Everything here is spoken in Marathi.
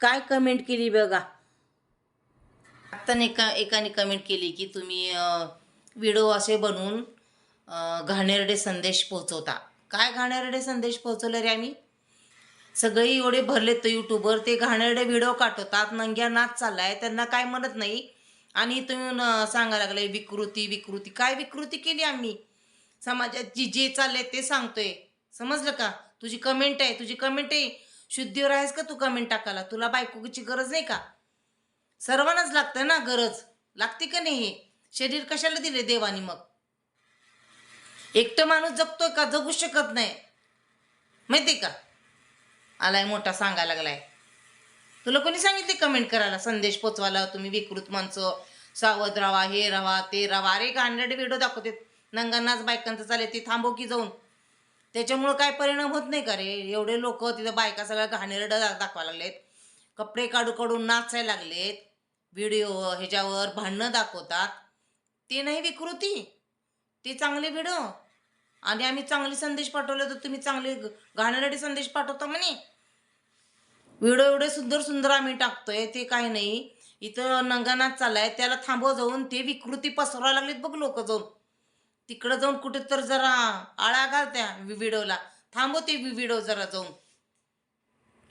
काय कमेंट केली बघा. आत्ता एका एकाने कमेंट केली की तुम्ही व्हिडिओ असे बनवून घाणेरडे संदेश पोहोचवता. काय घाणेरडे संदेश पोहोचवले रे आम्ही? सगळे एवढे भरले तर यूट्यूबवर ते घाणेरडे व्हिडिओ काटवतात नंग्या नाच चाललाय त्यांना काय म्हणत नाही. आणि तुम्ही सांगायला लागले विकृती विकृती. काय विकृती केली आम्ही? समाजात जी जे चाललंय ते सांगतोय. समजलं का? तुझी कमेंट आहे तुझी कमेंट आहे. शुद्धीवर आहेस का तू कमेंट टाकायला? तुला बायकोची गरज नाही का? सर्वांनाच लागतं ना गरज. लागते का नाही हे? शरीर कशाला दिले देवानी मग? एकटं माणूस जगतोय का? जगू शकत नाही. माहिती का? आलाय मोठा सांगायला लागलाय. तुला कोणी सांगितले कमेंट करायला? संदेश पोचवायला तुम्ही विकृत माणसं सावध राहा हे राहा ते राहा. अरे हंड्रेड व्हिडिओ दाखवते नंगांनाच बायकांचं चालेल ते थांबव की जाऊन. त्याच्यामुळं काय परिणाम होत नाही का रे? एवढे लोक तिथं बायका सगळ्या घाणेरड दाखवायला लागलेत. कपडे काढू काढून नाचायला लागलेत. व्हिडिओ ह्याच्यावर भांडणं दाखवतात. ते नाही विकृती. ते चांगले व्हिडिओ. आणि आम्ही चांगले संदेश पाठवले तर तुम्ही चांगले घाणेरडी घाणेरडे संदेश पाठवता म्हणे. व्हिडिओ एवढे सुंदर सुंदर आम्ही टाकतोय ते काही नाही. इथं नंगानाच चाललाय त्याला थांबव जाऊन ते विकृती पसरवायला लागलेत बघ लोक जाऊन. तिकडं जाऊन कुठे तर जरा आळा घाल त्या विविडोला थांबव ते विविडो जरा जाऊन.